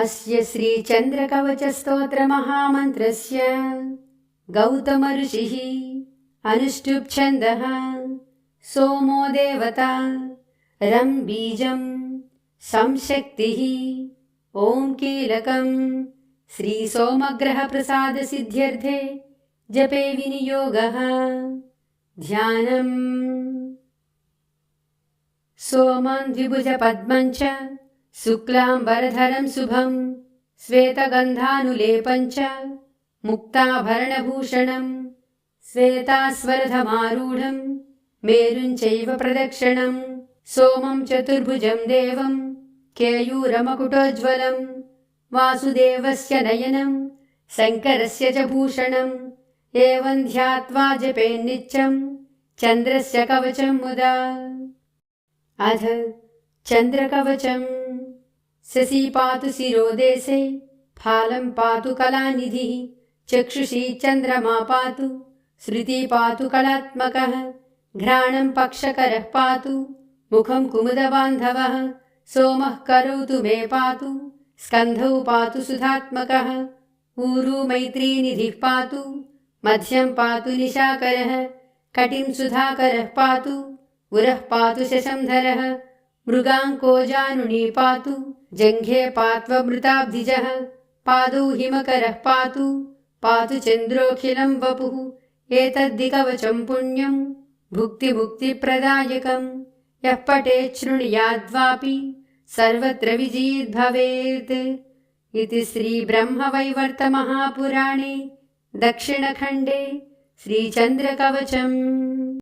अस्य श्रीचन्द्रकवचस्तोत्रमहामन्त्रस्य गौतमऋषिः अनुष्टुप्छन्दः सोमो देवता रं बीजं संशक्तिः ॐ कीलकं श्रीसोमग्रहप्रसादसिद्ध्यर्थे जपे विनियोगः ध्यानम् सोमं द्विभुजपद्मं च शुक्लाम्बरधरं शुभं श्वेतगन्धानुलेपं च मुक्ताभरणभूषणं श्वेतास्वरधमारूढं मेरुञ्चैव प्रदक्षिणं सोमं चतुर्भुजं देवं केयूरमकुटोज्ज्वलं वासुदेवस्य नयनं शङ्करस्य च भूषणम् एवं ध्यात्वा जपेन्नित्यं चन्द्रस्य कवचं मुदा अध चन्द्रकवचम् शशी पातु शिरोदेशे फालं पातु कलानिधिः चक्षुषी चन्द्रमा पातु श्रुति पातु कलात्मकः घ्राणं पक्षकरः पातु मुखं कुमुदबान्धवः सोमः करोतु मे पातु स्कन्धौ पातु सुधात्मकः ऊरु मैत्रीनिधिः पातु मध्यं पातु निशाकरः कटिं सुधाकरः पातु उरः पातु शशंधरः। मृगाङ्कोजानुनी पातु। जङ्घे पात्वमृताब्धिजः। पादौ हिमकरः पातु। पातु चन्द्रोऽखिलं वपुः। एतद्दिकवचं पुण्यं। भुक्तिमुक्तिप्रदायकम् यः पठेत् शृणुयाद्वापि सर्वत्र विजीद्भवेत् इति श्रीब्रह्मवैवर्तमहापुराणे। दक्षिणखण्डे। श्रीचन्द्रकवचम्